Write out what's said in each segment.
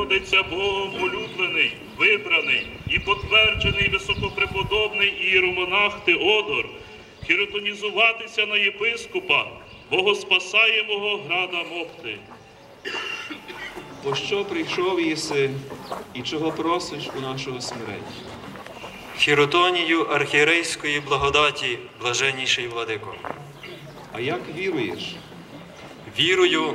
приводиться Богом улюблений, вибраний і потверджений високопреподобний ієромонах Теодор, хіротонізуватися на єпископа, богоспасаємого града Мопти. По що прийшов єси і чого просиш у нашого смирення? Хіротонію архієрейської благодаті, блаженніший владико. А як віруєш? Вірую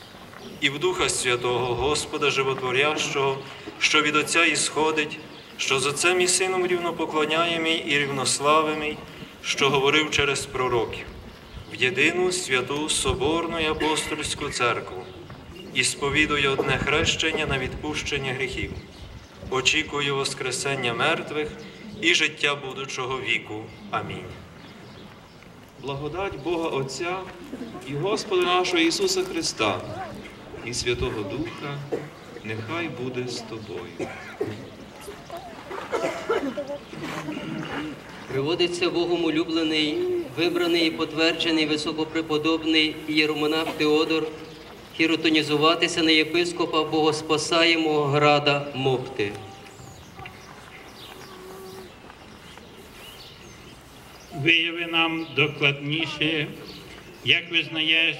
і в Духа Святого, Господа Животворящого, що від Отця ісходить, що з Отцем і Сином рівнопоклоняємий і рівнославимий, що говорив через пророків, в єдину святу Соборну і апостольську церкву, і сповідує одне хрещення на відпущення гріхів, очікую Воскресення мертвих і життя будучого віку. Амінь. Благодать Бога Отця і Господа нашого Ісуса Христа і Святого Духа нехай буде з тобою. Приводиться Богом улюблений, вибраний і потверджений високопреподобний ієромонах Теодор, хіротонізуватися на єпископа богоспасаємого града Мопти. Вияви нам докладніше, як визнаєш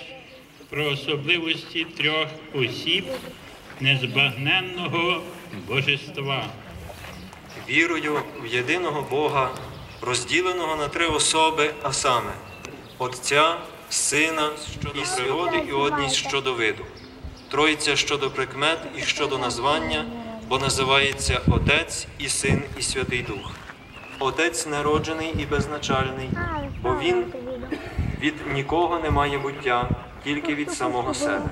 про особливості трьох осіб незбагненного божества. Вірую в єдиного Бога, розділеного на три особи, а саме Отця, Сина і природи, і одність щодо виду, Тройця щодо прикмет і щодо названня, бо називається Отець і Син, і Святий Дух. Отець народжений і безначальний, бо Він від нікого не має буття, тільки від самого себе.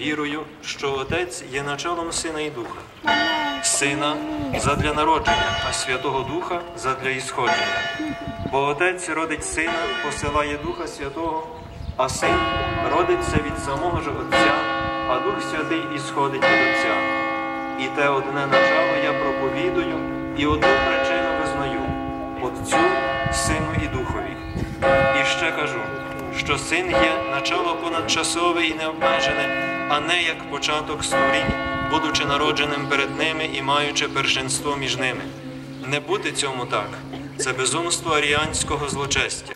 Вірую, що Отець є началом Сина і Духа, Сина задля народження, а Святого Духа задля ісходження. Бо Отець родить Сина, посилає Духа Святого, а Син родиться від самого ж Отця, а Дух Святий ісходить від Отця. І те одне начало я проповідую, і одну визнаю Отцю, Сину і Духові. І ще кажу, що син є начало понадчасове і необмежене, а не як початок створінь, будучи народженим перед ними і маючи першинство між ними. Не бути цьому так, це безумство аріанського злочестя.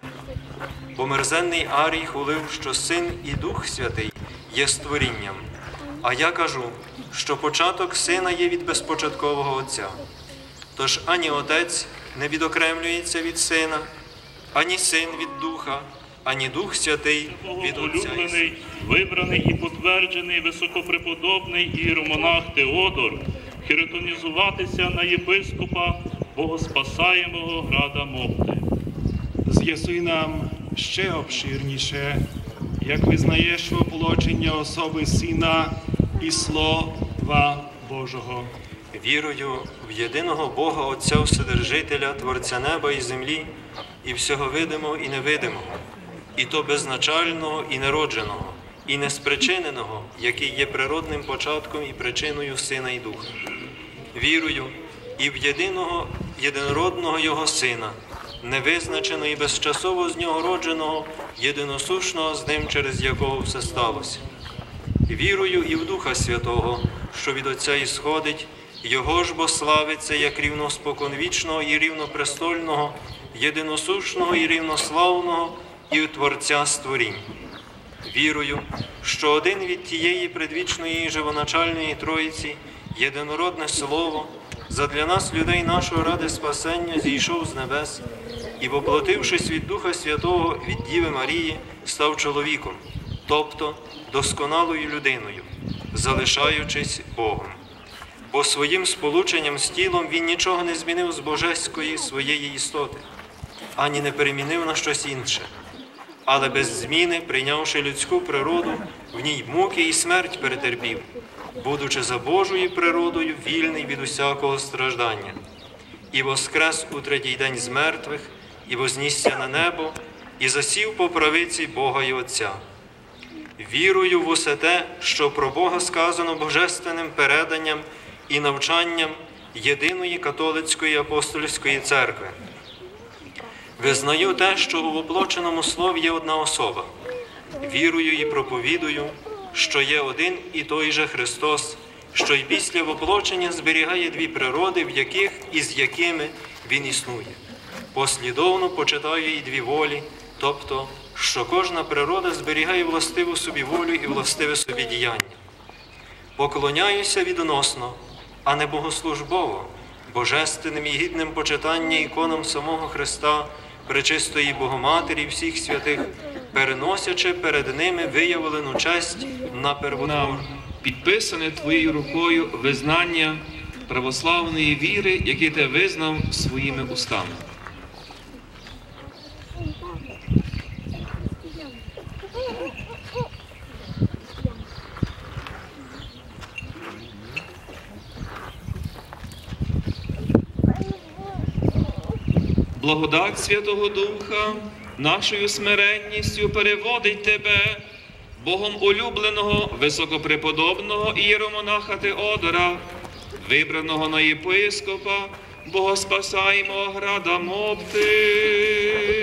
Бо мерзенний Арій хулив, що син і Дух Святий є створінням. А я кажу, що початок сина є від безпочаткового Отця. Тож ані Отець не відокремлюється від сина, ані син від Духа, ані Дух Святий від Отця. улюблений, вибраний і потверджений високопреподобний ієромонах Теодор, хіротонізуватися на єпископа богоспасаємого града Мопти. З'ясуй нам ще обширніше, як визнаєш воплочення особи Сина і Слова Божого. Вірую в єдиного Бога Отця Вседержителя, Творця неба і землі, і всього видимого і невидимого, і то безначального і неродженого, і неспричиненого, який є природним початком і причиною Сина і Духа. Вірую і в єдиного єдинородного Його Сина, невизначеного і безчасово з нього родженого, єдиносушного з ним, через якого все сталося. Вірую і в Духа Святого, що від Отця ісходить, Його ж бо славиться як рівноспоконвічного і рівнопрестольного, єдиносушного і рівнославного і Творця створінь. Вірую, що один від тієї предвічної і живоначальної Троїці, єдинородне Слово, задля нас, людей нашого ради спасення, зійшов з небес і, воплотившись від Духа Святого від Діви Марії, став чоловіком, тобто досконалою людиною, залишаючись Богом. Бо своїм сполученням з тілом він нічого не змінив з божеської своєї істоти, ані не перемінив на щось інше але без зміни, прийнявши людську природу, в ній муки і смерть перетерпів, будучи за Божою природою вільний від усякого страждання, і воскрес у третій день з мертвих, і вознісся на небо, і засів по правиці Бога і Отця. Вірую в усе те, що про Бога сказано божественним переданням і навчанням єдиної католицької апостольської церкви. Визнаю те, що у воплоченому слові є одна особа. Вірую і проповідую, що є один і той же Христос, що й після воплочення зберігає дві природи, в яких і з якими Він існує. Послідовно почитаю і дві волі, тобто, що кожна природа зберігає властиву собі волю і властиве собі діяння. Поклоняюся відносно, а не богослужбово, божественним і гідним почитання іконам самого Христа, пречистої Богоматері всіх святих, переносячи перед ними виявлену честь на первотвор. Підписане твоєю рукою визнання православної віри, яке ти визнав своїми устами. Благодать Святого Духа нашою смиренністю переводить тебе, Богом улюбленого, високопреподобного ієромонаха Теодора, вибраного на єпископа, Богоспасаємо града Мопти.